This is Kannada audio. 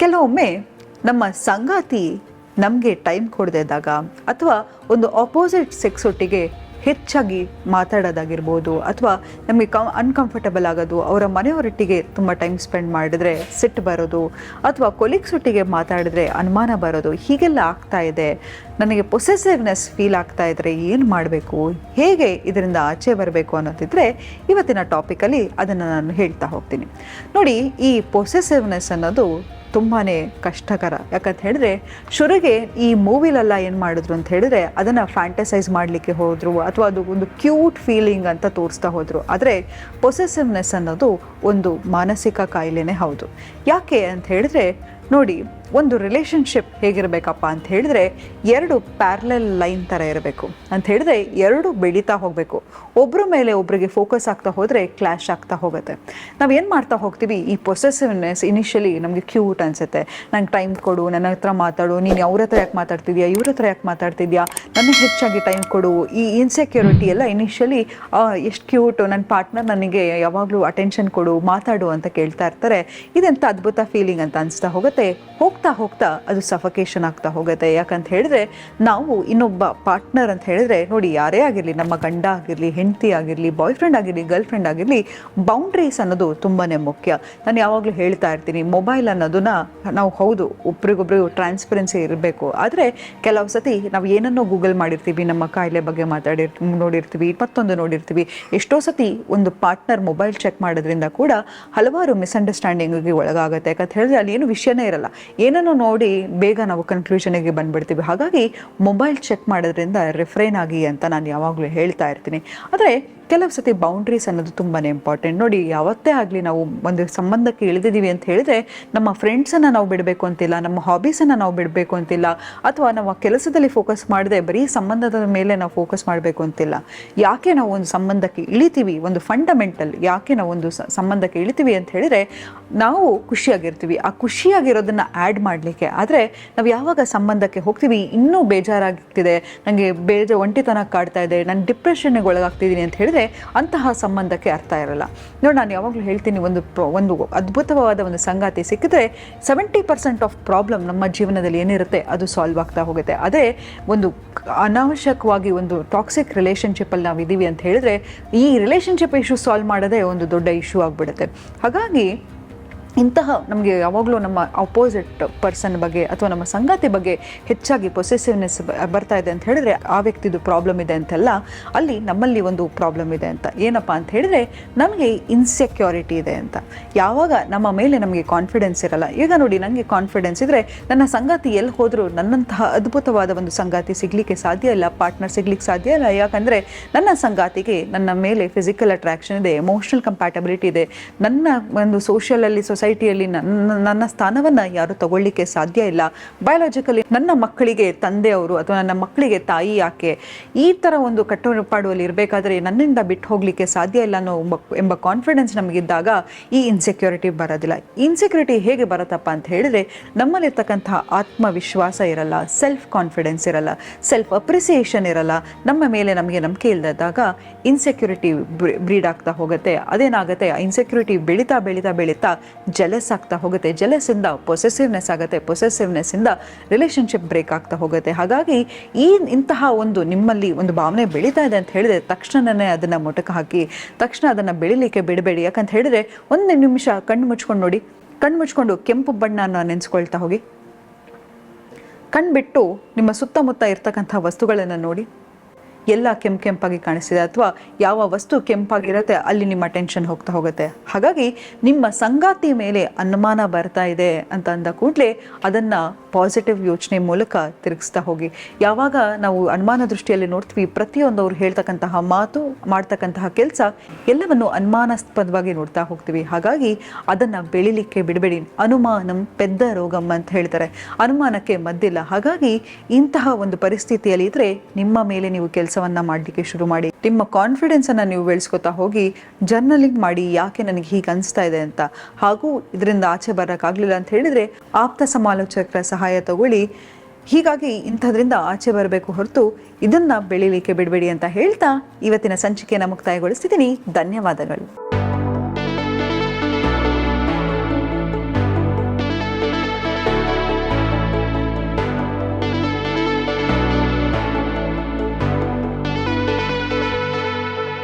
ಕೆಲವೊಮ್ಮೆ ನಮ್ಮ ಸಂಗಾತಿ ನಮಗೆ ಟೈಮ್ ಕೊಡದೇ ಇದ್ದಾಗ ಅಥವಾ ಒಂದು ಆಪೋಸಿಟ್ ಸೆಕ್ಸ್ ಒಟ್ಟಿಗೆ ಹೆಚ್ಚಾಗಿ ಮಾತಾಡೋದಾಗಿರ್ಬೋದು ಅಥವಾ ನಮಗೆ ಕಂ ಅನ್ಕಂಫರ್ಟಬಲ್ ಆಗೋದು, ಅವರ ಮನೆಯವರೊಟ್ಟಿಗೆ ತುಂಬ ಟೈಮ್ ಸ್ಪೆಂಡ್ ಮಾಡಿದ್ರೆ ಸಿಟ್ಟು ಬರೋದು ಅಥವಾ ಕೊಲೀಗ್ಸ್ ಒಟ್ಟಿಗೆ ಮಾತಾಡಿದ್ರೆ ಅನುಮಾನ ಬರೋದು, ಹೀಗೆಲ್ಲ ಆಗ್ತಾ ಇದೆ. ನನಗೆ ಪೊಸೆಸಿವ್ನೆಸ್ ಫೀಲ್ ಆಗ್ತಾ ಇದ್ದರೆ ಏನು ಮಾಡಬೇಕು? ಹೇಗೆ ಇದರಿಂದ ಆಚೆ ಬರಬೇಕು ಅನ್ನೋದಿದ್ರೆ ಇವತ್ತಿನ ಟಾಪಿಕಲ್ಲಿ ಅದನ್ನು ನಾನು ಹೇಳ್ತಾ ಹೋಗ್ತೀನಿ. ನೋಡಿ, ಈ ಪೊಸೆಸಿವ್ನೆಸ್ ಅನ್ನೋದು ತುಂಬಾ ಕಷ್ಟಕರ. ಯಾಕಂತ ಹೇಳಿದ್ರೆ, ಶುರುಗೆ ಈ ಮೂವಿಲೆಲ್ಲ ಏನು ಮಾಡಿದ್ರು ಅಂತ ಹೇಳಿದ್ರೆ, ಅದನ್ನು ಫ್ಯಾಂಟಸೈಸ್ ಮಾಡಲಿಕ್ಕೆ ಹೋದರು, ಅಥವಾ ಅದು ಒಂದು ಕ್ಯೂಟ್ ಫೀಲಿಂಗ್ ಅಂತ ತೋರಿಸ್ತಾ ಹೋದರು. ಆದರೆ ಪೊಸೆಸಿವ್ನೆಸ್ ಅನ್ನೋದು ಒಂದು ಮಾನಸಿಕ ಕಾಯಿಲೆನೇ ಹೌದು. ಯಾಕೆ ಅಂತ ಹೇಳಿದ್ರೆ, ನೋಡಿ ಒಂದು ರಿಲೇಷನ್ಶಿಪ್ ಹೇಗಿರಬೇಕಪ್ಪ ಅಂತ ಹೇಳಿದ್ರೆ ಎರಡು ಪ್ಯಾರಲಲ್ ಲೈನ್ ಥರ ಇರಬೇಕು. ಅಂತ ಹೇಳಿದ್ರೆ ಎರಡು ಬೆಳೀತಾ ಹೋಗಬೇಕು. ಒಬ್ಬರ ಮೇಲೆ ಒಬ್ಬರಿಗೆ ಫೋಕಸ್ ಆಗ್ತಾ ಹೋದರೆ ಕ್ಲಾಶ್ ಆಗ್ತಾ ಹೋಗುತ್ತೆ. ನಾವು ಏನು ಮಾಡ್ತಾ ಹೋಗ್ತೀವಿ? ಈ ಪೊಸೆಸಿವ್ನೆಸ್ ಇನಿಷಿಯಲಿ ನಮಗೆ ಕ್ಯೂಟ್ ಅನಿಸುತ್ತೆ. ನಂಗೆ ಟೈಮ್ ಕೊಡು, ನನ್ನ ಹತ್ರ ಮಾತಾಡು, ನೀನು ಅವ್ರ ಹತ್ರ ಯಾಕೆ ಮಾತಾಡ್ತಿದ್ಯಾ? ಇವ್ರ ಹತ್ರ ಯಾಕೆ ಮಾತಾಡ್ತಿದ್ಯಾ? ನನಗೆ ಹೆಚ್ಚಾಗಿ ಟೈಮ್ ಕೊಡು. ಈ ಇನ್ಸೆಕ್ಯೂರಿಟಿ ಎಲ್ಲ ಇನಿಷಿಯಲಿ ಎಷ್ಟು ಕ್ಯೂಟ್ ನನ್ನ ಪಾರ್ಟ್ನರ್ ನನಗೆ ಯಾವಾಗಲೂ ಅಟೆನ್ಷನ್ ಕೊಡು, ಮಾತಾಡು ಅಂತ ಕೇಳ್ತಾ ಇರ್ತಾರೆ. ಇದೆಂಥ ಅದ್ಭುತ ಫೀಲಿಂಗ್ ಅಂತ ಅನಿಸ್ತಾ ಹೋಗುತ್ತೆ. ಹೋಗ್ತಾ ಹೋಗ್ತಾ ಅದು ಸಫಕೇಶನ್ ಆಗ್ತಾ ಹೋಗುತ್ತೆ. ಯಾಕಂತ ಹೇಳಿದ್ರೆ ನಾವು ಇನ್ನೊಬ್ಬ ಪಾರ್ಟ್ನರ್ ಅಂತ ಹೇಳಿದ್ರೆ ನೋಡಿ ಯಾರೇ ಆಗಿರಲಿ, ನಮ್ಮ ಗಂಡ ಆಗಿರಲಿ, ಹೆಂಡತಿ ಆಗಿರಲಿ ಬಾಯ್ ಫ್ರೆಂಡ್ ಆಗಿರಲಿ ಗರ್ಲ್ ಫ್ರೆಂಡ್ ಆಗಿರಲಿ ಬೌಂಡ್ರೀಸ್ ಅನ್ನೋದು ತುಂಬಾ ಮುಖ್ಯ. ನಾನು ಯಾವಾಗಲೂ ಹೇಳ್ತಾ ಇರ್ತೀನಿ ಮೊಬೈಲ್ ಅನ್ನೋದನ್ನ ನಾವು ಹೌದು, ಒಬ್ರಿಗೊಬ್ರು ಟ್ರಾನ್ಸ್ಪರೆನ್ಸಿ ಇರಬೇಕು. ಆದರೆ ಕೆಲವು ಸತಿ ನಾವು ಏನನ್ನೋ ಗೂಗಲ್ ಮಾಡಿರ್ತೀವಿ, ನಮ್ಮ ಕಾಯಿಲೆ ಬಗ್ಗೆ ಮಾತಾಡಿ ನೋಡಿರ್ತೀವಿ, ಮತ್ತೊಂದು ನೋಡಿರ್ತೀವಿ. ಎಷ್ಟೋ ಸತಿ ಒಂದು ಪಾರ್ಟ್ನರ್ ಮೊಬೈಲ್ ಚೆಕ್ ಮಾಡೋದ್ರಿಂದ ಕೂಡ ಹಲವಾರು ಮಿಸ್ಅಂಡರ್ಸ್ಟ್ಯಾಂಡಿಂಗಿಗೆ ಒಳಗಾಗುತ್ತೆ. ಯಾಕಂತ ಹೇಳಿದ್ರೆ ಅಲ್ಲಿ ಏನು ವಿಷಯನೇ ಇರಲ್ಲ. ಏನನ್ನು ನೋಡಿ ಬೇಗ ನಾವು ಕನ್ಕ್ಲೂಷನಿಗೆ ಬಂದ್ಬಿಡ್ತೀವಿ. ಹಾಗಾಗಿ ಮೊಬೈಲ್ ಚೆಕ್ ಮಾಡೋದ್ರಿಂದ ರಿಫ್ರೈನ್ ಆಗಿ ಅಂತ ನಾನು ಯಾವಾಗಲೂ ಹೇಳ್ತಾ ಇರ್ತೀನಿ. ಆದರೆ ಕೆಲವು ಸತಿ ಬೌಂಡ್ರೀಸ್ ಅನ್ನೋದು ತುಂಬಾ ಇಂಪಾರ್ಟೆಂಟ್ ನೋಡಿ, ಯಾವತ್ತೇ ಆಗಲಿ ನಾವು ಒಂದು ಸಂಬಂಧಕ್ಕೆ ಇಳಿದಿದ್ದೀವಿ ಅಂತ ಹೇಳಿದ್ರೆ, ನಮ್ಮ ಫ್ರೆಂಡ್ಸನ್ನು ನಾವು ಬಿಡಬೇಕು ಅಂತಿಲ್ಲ, ನಮ್ಮ ಹಾಬೀಸನ್ನು ನಾವು ಬಿಡಬೇಕು ಅಂತಿಲ್ಲ, ಅಥವಾ ನಾವು ಕೆಲಸದಲ್ಲಿ ಫೋಕಸ್ ಮಾಡದೆ ಬರೀ ಸಂಬಂಧದ ಮೇಲೆ ನಾವು ಫೋಕಸ್ ಮಾಡಬೇಕು ಅಂತಿಲ್ಲ. ಯಾಕೆ ನಾವು ಒಂದು ಸಂಬಂಧಕ್ಕೆ ಇಳಿತೀವಿ, ಒಂದು ಫಂಡಮೆಂಟಲ್ ಯಾಕೆ ನಾವು ಒಂದು ಸಂಬಂಧಕ್ಕೆ ಇಳಿತೀವಿ ಅಂತ ಹೇಳಿದ್ರೆ, ನಾವು ಖುಷಿಯಾಗಿರ್ತೀವಿ. ಆ ಖುಷಿಯಾಗಿರೋದನ್ನ ಆ್ಯಡ್ ಮಾಡಲಿಕ್ಕೆ. ಆದರೆ, ನಾವು ಯಾವಾಗ ಸಂಬಂಧಕ್ಕೆ ಹೋಗ್ತೀವಿ, ಇನ್ನೂ ಬೇಜಾರಾಗ್ತಿದೆ. ನನಗೆ ಬೇಜ ಒಂಟಿತನ ಕಾಡ್ತಾ ಇದೆ, ನಾನು ಡಿಪ್ರೆಷನ್ಗೆ ಒಳಗಾಗ್ತಿದ್ದೀನಿ ಅಂತ ಹೇಳಿದ್ರೆ ಅಂತಹ ಸಂಬಂಧಕ್ಕೆ ಅರ್ಥ ಇರಲ್ಲ. ನೋಡಿ ನಾನು ಯಾವಾಗಲೂ ಹೇಳ್ತೀನಿ ಒಂದು ಒಂದು ಅದ್ಭುತವಾದ ಒಂದು ಸಂಗಾತಿ ಸಿಕ್ಕಿದ್ರೆ ಸೆವೆಂಟಿ ಪರ್ಸೆಂಟ್ ಆಫ್ ಪ್ರಾಬ್ಲಮ್ ನಮ್ಮ ಜೀವನದಲ್ಲಿ ಏನಿರುತ್ತೆ ಅದು ಸಾಲ್ವ್ ಆಗ್ತಾ ಹೋಗುತ್ತೆ. ಅದೇ ಒಂದು ಅನಾವಶ್ಯಕವಾಗಿ ಒಂದು ಟಾಕ್ಸಿಕ್ ರಿಲೇಷನ್ಶಿಪ್ಪಲ್ಲಿ ನಾವು ಇದ್ದೀವಿ ಅಂತ ಹೇಳಿದ್ರೆ ಈ ರಿಲೇಷನ್ಶಿಪ್ ಇಶ್ಯೂ ಸಾಲ್ವ್ ಮಾಡೋದೇ ಒಂದು ದೊಡ್ಡ ಇಶ್ಯೂ ಆಗಿಬಿಡುತ್ತೆ. ಹಾಗಾಗಿ ಇಂತಹ ನಮಗೆ ಯಾವಾಗಲೂ ನಮ್ಮ ಅಪೋಸಿಟ್ ಪರ್ಸನ್ ಬಗ್ಗೆ ಅಥವಾ ನಮ್ಮ ಸಂಗಾತಿ ಬಗ್ಗೆ ಹೆಚ್ಚಾಗಿ ಪೊಸೆಸಿವ್ನೆಸ್ ಬರ್ತಾ ಇದೆ ಅಂತ ಹೇಳಿದ್ರೆ ಆ ವ್ಯಕ್ತಿದು ಪ್ರಾಬ್ಲಮ್ ಇದೆ ಅಂತೆಲ್ಲ ಅಲ್ಲಿ ನಮ್ಮಲ್ಲಿ ಒಂದು ಪ್ರಾಬ್ಲಮ್ ಇದೆ ಅಂತ. ಏನಪ್ಪ ಅಂತ ಹೇಳಿದ್ರೆ ನಮಗೆ ಇನ್ಸೆಕ್ಯೂರಿಟಿ ಇದೆ ಅಂತ. ಯಾವಾಗ ನಮ್ಮ ಮೇಲೆ ನಮಗೆ ಕಾನ್ಫಿಡೆನ್ಸ್ ಇರಲ್ಲ. ಈಗ ನೋಡಿ ನನಗೆ ಕಾನ್ಫಿಡೆನ್ಸ್ ಇದ್ದರೆ ನನ್ನ ಸಂಗಾತಿ ಎಲ್ಲಿ ಹೋದರೂ ನನ್ನಂತಹ ಅದ್ಭುತವಾದ ಒಂದು ಸಂಗಾತಿ ಸಿಗಲಿಕ್ಕೆ ಸಾಧ್ಯ ಇಲ್ಲ ಪಾರ್ಟ್ನರ್ ಸಿಗ್ಲಿಕ್ಕೆ ಸಾಧ್ಯ ಇಲ್ಲ. ಯಾಕಂದರೆ ನನ್ನ ಸಂಗಾತಿಗೆ ನನ್ನ ಮೇಲೆ ಫಿಸಿಕಲ್ ಅಟ್ರಾಕ್ಷನ್ ಇದೆ ಎಮೋಷನಲ್ ಕಂಪ್ಯಾಟಬಿಲಿಟಿ ಇದೆ. ನನ್ನ ಒಂದು ಸೋಷಿಯಲಲ್ಲಿ ಸೊಸೈಟಿಯಲ್ಲಿ ನನ್ನ ನನ್ನ ಸ್ಥಾನವನ್ನು ಯಾರು ತಗೊಳ್ಳಿಕ್ಕೆ ಸಾಧ್ಯ ಇಲ್ಲ. ಬಯಾಲಜಿಕಲಿ ನನ್ನ ಮಕ್ಕಳಿಗೆ ತಂದೆಯವರು ಅಥವಾ ನನ್ನ ಮಕ್ಕಳಿಗೆ ತಾಯಿ ಯಾಕೆ ಈ ಥರ ಒಂದು ಕಟ್ಟುಪಾಡುವಲ್ಲಿ ಇರಬೇಕಾದ್ರೆ ನನ್ನಿಂದ ಬಿಟ್ಟು ಹೋಗಲಿಕ್ಕೆ ಸಾಧ್ಯ ಇಲ್ಲ ಅನ್ನೋ ಎಂಬ ಕಾನ್ಫಿಡೆನ್ಸ್ ನಮಗಿದ್ದಾಗ ಈ ಇನ್ಸೆಕ್ಯೂರಿಟಿ ಬರೋದಿಲ್ಲ. ಇನ್ಸೆಕ್ಯೂರಿಟಿ ಹೇಗೆ ಬರತ್ತಪ್ಪ ಅಂತ ಹೇಳಿದ್ರೆ ನಮ್ಮಲ್ಲಿರ್ತಕ್ಕಂತಹ ಆತ್ಮವಿಶ್ವಾಸ ಇರಲ್ಲ ಸೆಲ್ಫ್ ಕಾನ್ಫಿಡೆನ್ಸ್ ಇರಲ್ಲ ಸೆಲ್ಫ್ ಅಪ್ರಿಸಿಯೇಷನ್ ಇರಲ್ಲ. ನಮ್ಮ ಮೇಲೆ ನಮಗೆ ನಂಬಿಕೆ ಇಲ್ಲದಾಗ ಇನ್ಸೆಕ್ಯೂರಿಟಿ ಬ್ರೀಡ್ ಆಗ್ತಾ ಹೋಗುತ್ತೆ. ಅದೇನಾಗುತ್ತೆ? ಇನ್ಸೆಕ್ಯೂರಿಟಿ ಬೆಳೀತಾ ಬೆಳೀತಾ ಬೆಳೀತಾ ಜೆಲಸ್ ಆಗ್ತಾ ಹೋಗುತ್ತೆ ಜೆಲಸ್ಸಿಂದ ಪೊಸೆಸಿವ್ನೆಸ್ ಆಗುತ್ತೆ ಪೊಸೆಸಿವ್ನೆಸ್ಸಿಂದ ರಿಲೇಷನ್ಶಿಪ್ ಬ್ರೇಕ್ ಆಗ್ತಾ ಹೋಗುತ್ತೆ. ಹಾಗಾಗಿ ಈ ಇಂತಹ ಒಂದು ನಿಮ್ಮಲ್ಲಿ ಒಂದು ಭಾವನೆ ಬೆಳೀತಾ ಇದೆ ಅಂತ ಹೇಳಿದ್ರೆ ತಕ್ಷಣನೇ ಅದನ್ನು ಮೊಟಕು ಹಾಕಿ, ತಕ್ಷಣ ಅದನ್ನು ಬೆಳಿಲಿಕ್ಕೆ ಬಿಡಬೇಡಿ. ಯಾಕಂತ ಹೇಳಿದ್ರೆ ಒಂದು ನಿಮಿಷ ಕಣ್ಣು ಮುಚ್ಕೊಂಡು ನೋಡಿ, ಕಣ್ಣು ಮುಚ್ಕೊಂಡು ಕೆಂಪು ಬಣ್ಣನ ನೆನೆಸ್ಕೊಳ್ತಾ ಹೋಗಿ. ಕಣ್ಬಿಟ್ಟು ನಿಮ್ಮ ಸುತ್ತಮುತ್ತ ಇರ್ತಕ್ಕಂಥ ವಸ್ತುಗಳನ್ನು ನೋಡಿ. ಎಲ್ಲ ಕೆಂಪು ಕೆಂಪಾಗಿ ಕಾಣಿಸ್ತಿದೆ ಅಥವಾ ಯಾವ ವಸ್ತು ಕೆಂಪಾಗಿರುತ್ತೆ ಅಲ್ಲಿ ನಿಮ್ಮ ಟೆನ್ಷನ್ ಹೋಗ್ತಾ ಹೋಗುತ್ತೆ. ಹಾಗಾಗಿ ನಿಮ್ಮ ಸಂಗಾತಿ ಮೇಲೆ ಅನುಮಾನ ಬರ್ತಾ ಇದೆ ಅಂತ ಅಂದ ಕೂಡಲೇ ಅದನ್ನು ಪಾಸಿಟಿವ್ ಯೋಚನೆ ಮೂಲಕ ತಿರುಗಿಸ್ತಾ ಹೋಗಿ. ಯಾವಾಗ ನಾವು ಅನುಮಾನ ದೃಷ್ಟಿಯಲ್ಲಿ ನೋಡ್ತೀವಿ ಪ್ರತಿಯೊಂದು ಅವ್ರು ಹೇಳ್ತಕ್ಕಂತಹ ಮಾತು, ಮಾಡ್ತಕ್ಕಂತಹ ಕೆಲಸ, ಎಲ್ಲವನ್ನು ಅನುಮಾನಾಸ್ಪದವಾಗಿ ನೋಡ್ತಾ ಹೋಗ್ತೀವಿ. ಹಾಗಾಗಿ ಅದನ್ನು ಬೆಳಿಲಿಕ್ಕೆ ಬಿಡಬೇಡಿ. ಅನುಮಾನಂ ಪೆದ್ದ ರೋಗಂ ಅಂತ ಹೇಳ್ತಾರೆ. ಅನುಮಾನಕ್ಕೆ ಮದ್ದಿಲ್ಲ. ಹಾಗಾಗಿ ಇಂತಹ ಒಂದು ಪರಿಸ್ಥಿತಿಯಲ್ಲಿ ಇದ್ರೆ ನಿಮ್ಮ ಮೇಲೆ ನೀವು ಕೆಲಸವನ್ನ ಮಾಡಲಿಕ್ಕೆ ಶುರು ಮಾಡಿ. ನಿಮ್ಮ ಕಾನ್ಫಿಡೆನ್ಸ್ ಅನ್ನ ನೀವು ಬೆಳೆಸ್ಕೊತಾ ಹೋಗಿ ಜರ್ನಲಿಂಗ್ ಮಾಡಿ ಯಾಕೆ ನನಗೆ ಹೀಗೆ ಅನಿಸ್ತಾ ಇದೆ ಅಂತ. ಹಾಗೂ ಇದರಿಂದ ಆಚೆ ಬರೋಕ್ಕಾಗಲಿಲ್ಲ ಅಂತ ಹೇಳಿದ್ರೆ ಆಪ್ತ ಸಮಾಲೋಚಕರ ಸಹಾಯ ತಗೊಳ್ಳಿ. ಹೀಗಾಗಿ ಇಂಥದ್ರಿಂದ ಆಚೆ ಬರಬೇಕು ಹೊರತು ಇದನ್ನ ಬೆಳೀಲಿಕ್ಕೆ ಬಿಡಬೇಡಿ ಅಂತ ಹೇಳ್ತಾ ಇವತ್ತಿನ ಸಂಚಿಕೆಯನ್ನು ಮುಕ್ತಾಯಗೊಳಿಸ್ತಿದ್ದೀನಿ. ಧನ್ಯವಾದಗಳು.